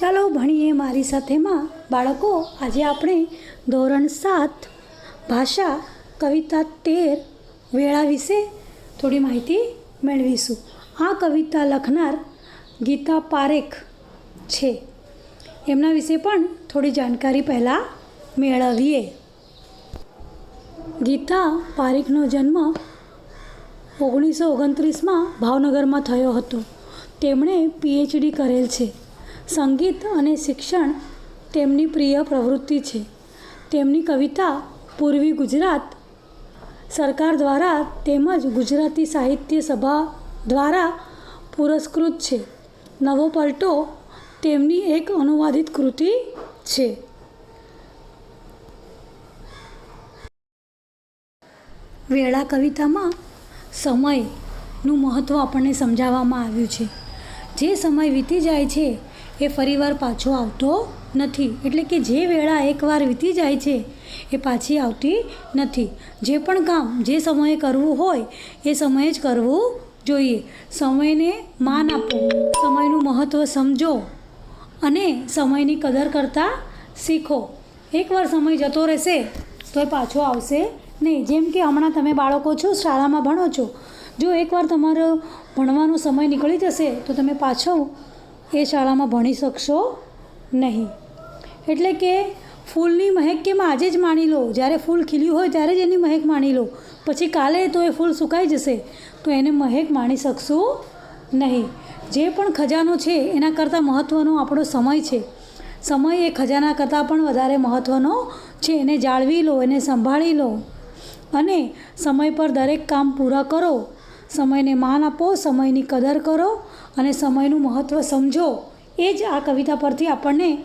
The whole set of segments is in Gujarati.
ચાલો ભણીએ મારી સાથેમાં. બાળકો, આજે આપણે ધોરણ સાત, ભાષા, કવિતા તેર વેળા વિશે થોડી માહિતી મેળવીશું. આ કવિતા લખનાર ગીતા પારેખ છે. એમના વિશે પણ થોડી જાણકારી પહેલાં મેળવીએ. ગીતા પારેખનો જન્મ ઓગણીસો ઓગણત્રીસમાં ભાવનગરમાં થયો હતો. તેમણે પીએચડી કરેલ છે. સંગીત અને શિક્ષણ તેમની પ્રિય પ્રવૃત્તિ છે. તેમની કવિતા પૂર્વી ગુજરાત સરકાર દ્વારા તેમજ ગુજરાતી સાહિત્ય સભા દ્વારા પુરસ્કૃત છે. નવો પલટો તેમની એક અનુવાદિત કૃતિ છે. વેળા કવિતામાં સમયનું મહત્ત્વ આપણને સમજાવવામાં આવ્યું છે. જે સમય વીતી જાય છે એ ફરીવાર પાછો આવતો નથી. એટલે કે જે વેળા એકવાર વીતી જાય છે, એ પાછી આવતી નથી. જે પણ કામ જે સમયે કરવું હોય, એ સમયે જ કરવું જોઈએ. સમયને માન આપો. સમયનું મહત્ત્વ સમજો અને સમયની કદર કરતાં શીખો. એકવાર સમય જતો રહેશે તો એ પાછો આવશે નહીં. જેમ કે હમણાં તમે બાળકો છો, શાળામાં ભણો છો. જો એકવાર તમારો ભણવાનો સમય નીકળી જશે, તો તમે પાછો એ શાળામાં ભણી શકશો નહીં. એટલે કે ફૂલની મહેક કેમ આજે જ માણી લો? જ્યારે ફૂલ ખીલ્યું હોય ત્યારે જ એની મહેક માણી લો. પછી કાલે તો એ ફૂલ સુકાઈ જશે, તો એને મહેક માણી શકશું નહીં. જે પણ ખજાનો છે, એના કરતાં મહત્ત્વનો આપણો સમય છે. સમય એ ખજાના કરતાં પણ વધારે મહત્ત્વનો છે. એને જાળવી લો, એને સંભાળી લો. અને સમય પર દરેક કામ પૂરા કરો. સમયને માન આપો, સમયની કદર કરો અને સમયનું મહત્ત્વ સમજો. એ જ આ કવિતા પરથી આપણને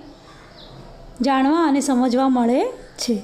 જાણવા અને સમજવા મળે છે.